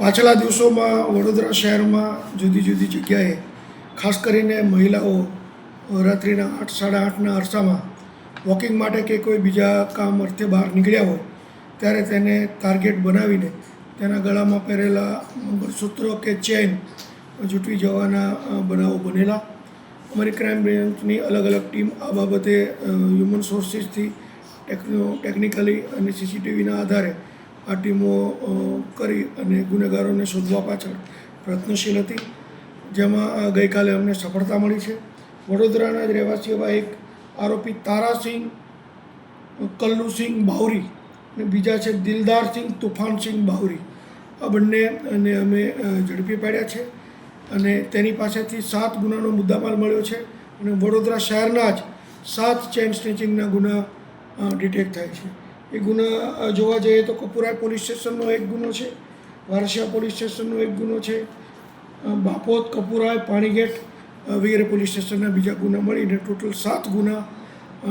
પાછલા દિવસોમાં વડોદરા શહેરમાં જુદી જુદી જગ્યાએ, ખાસ કરીને મહિલાઓ, રાત્રિના આઠ, સાડા આઠના અરસામાં વોકિંગ માટે કે કોઈ બીજા કામ અર્થે બહાર નીકળ્યા હોય, ત્યારે તેને ટાર્ગેટ બનાવીને તેના ગળામાં પહેરેલા મંગળસૂત્રો કે ચેન જૂટવી જવાના બનાવો બનેલા. અમારી ક્રાઇમ બ્રાન્ચની અલગ અલગ ટીમ આ બાબતે હ્યુમન સોર્સિસથી ટેકનો ટેકનિકલી અને સીસીટીવીના આધારે આ ટીમો કરી અને ગુનેગારોને શોધવા પાછળ પ્રયત્નશીલ હતી, જેમાં ગઈકાલે અમને સફળતા મળી છે. વડોદરાના જ રહેવાસી એવા એક આરોપી તારાસિંહ કલ્લુસિંહ બાવરી અને બીજા છે દિલદારસિંહ તુફાનસિંહ બાવરી. આ બંને અને અમે ઝડપી પાડ્યા છે અને તેની પાસેથી સાત ગુનાનો મુદ્દામાલ મળ્યો છે અને વડોદરા શહેરના જ સાત ચેન સ્નેચિંગના ગુના ડિટેક્ટ થાય છે. એ ગુના જોવા જઈએ તો કપુરાય પોલીસ સ્ટેશનનો એક ગુનો છે, વારસિયા પોલીસ સ્ટેશનનો એક ગુનો છે બાપોત કપુરાય પાણીગેટ વગેરે પોલીસ સ્ટેશનના બીજા ગુના મળીને ટોટલ સાત ગુના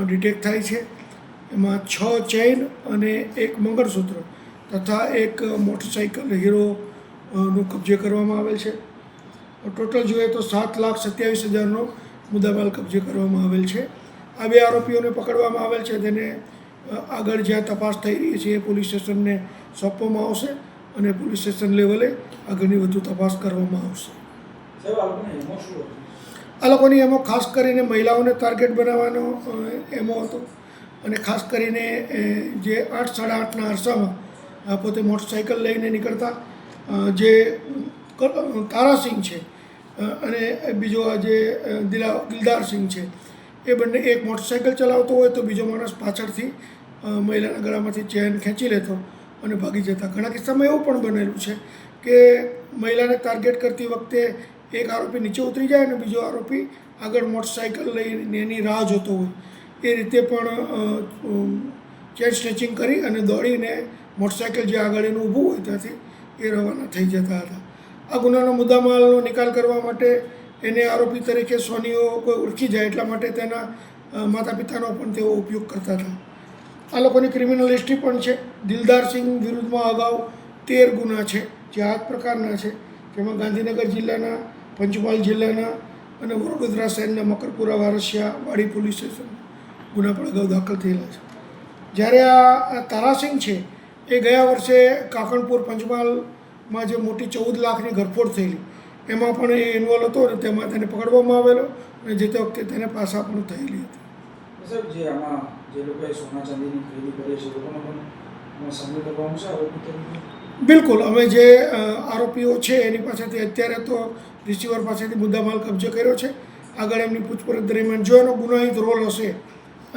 ડિટેક્ટ થાય છે. એમાં છ ચેઇન અને એક મંગળસૂત્ર તથા એક મોટરસાઇકલ હીરો નું કબજે કરવામાં આવેલ છે. ટોટલ જોઈએ તો સાત લાખ સત્યાવીસ હજારનો મુદ્દામાલ કબજે કરવામાં આવેલ છે. આ બે આરોપીઓને પકડવામાં આવેલ છે તેને આગળ જ્યાં તપાસ થઈ રહી છે એ પોલીસ સ્ટેશનને સોંપવામાં આવશે અને પોલીસ સ્ટેશન લેવલે આગળની વધુ તપાસ કરવામાં આવશે. આ લોકોને એમાં ખાસ કરીને મહિલાઓને ટાર્ગેટ બનાવવાનો એમો હતો. અને ખાસ કરીને જે આઠ સાડા આઠના અરસામાં પોતે મોટરસાઇકલ લઈને નીકળતા જે તારાસિંહ છે અને બીજો આ જે દિલા દિલદારસિંહ છે એ બંને એક મોટરસાઇકલ ચલાવતો હોય તો બીજો માણસ પાછળથી મહિલાના ગળામાંથી ચેન ખેંચી લેતો અને ભાગી જતા. ઘણા કિસ્સામાં એવું પણ બનેલું છે કે મહિલાને ટાર્ગેટ કરતી વખતે એક આરોપી નીચે ઉતરી જાય અને બીજો આરોપી આગળ મોટરસાઇકલ લઈને એની રાહ જોતો હોય. એ રીતે પણ ચેન સ્ટ્રેચિંગ કરી અને દોડીને મોટરસાઇકલ જે આગળ એનું ઊભું હોય ત્યાંથી એ રવાના થઈ જતા હતા. આ ગુનાનો મુદ્દામાલનો નિકાલ કરવા માટે એને આરોપી તરીકે સોનીઓ કોઈ ઓળખી જાય એટલા માટે તેના માતા પિતાનો પણ તેઓ ઉપયોગ કરતા હતા. આ લોકોની ક્રિમિનલ હિસ્ટ્રી પણ છે. દિલદારસિંહ વિરુદ્ધમાં અગાઉ તેર ગુના છે, જે આ પ્રકારના છે. જેમાં ગાંધીનગર જિલ્લાના, પંચમહાલ જિલ્લાના અને વડોદરા શહેરના મકરપુરા, વારસિયા, વાડી પોલીસ સ્ટેશન ગુના પણ અગાઉ દાખલ થયેલા છે. જ્યારે આ તારાસિંહ છે, એ ગયા વર્ષે કાકણપુર પંચમહાલમાં જે મોટી ચૌદ લાખની ઘરફોડ થયેલી એમાં પણ એ ઇન્વોલ્વ હતો અને તેમાં તેને પકડવામાં આવેલો અને જે તે વખતે તેને પાછા પણ થયેલી હતી. સાહેબ જે આમાં જે લોકોએ સોના ચાંદીની ખરીદી કરી છે લોકોનો પણ આમાં સામેલ કરવામાં આરોપી બિલકુલ. અમે જે આરોપીઓ છે એની પાસેથી અત્યારે તો રિસીવર પાસેથી મુદ્દામાલ કબજે કર્યો છે. આગળ એમની પૂછપરછ દરમિયાન જો એનો ગુનાહિત રોલ હશે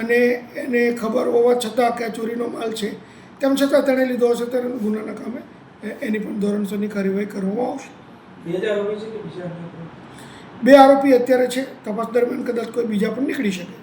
અને એને ખબર હોવા છતાં કે આ ચોરીનો માલ છે તેમ છતાં તેણે લીધો હશે ત્યારે ગુનાના કામે એની પણ ધોરણસરની કાર્યવાહી કરવામાં આવશે. બે આરોપી અત્યારે છે. તપાસ દરમિયાન કદાચ કોઈ બીજા પણ નીકળી શકે.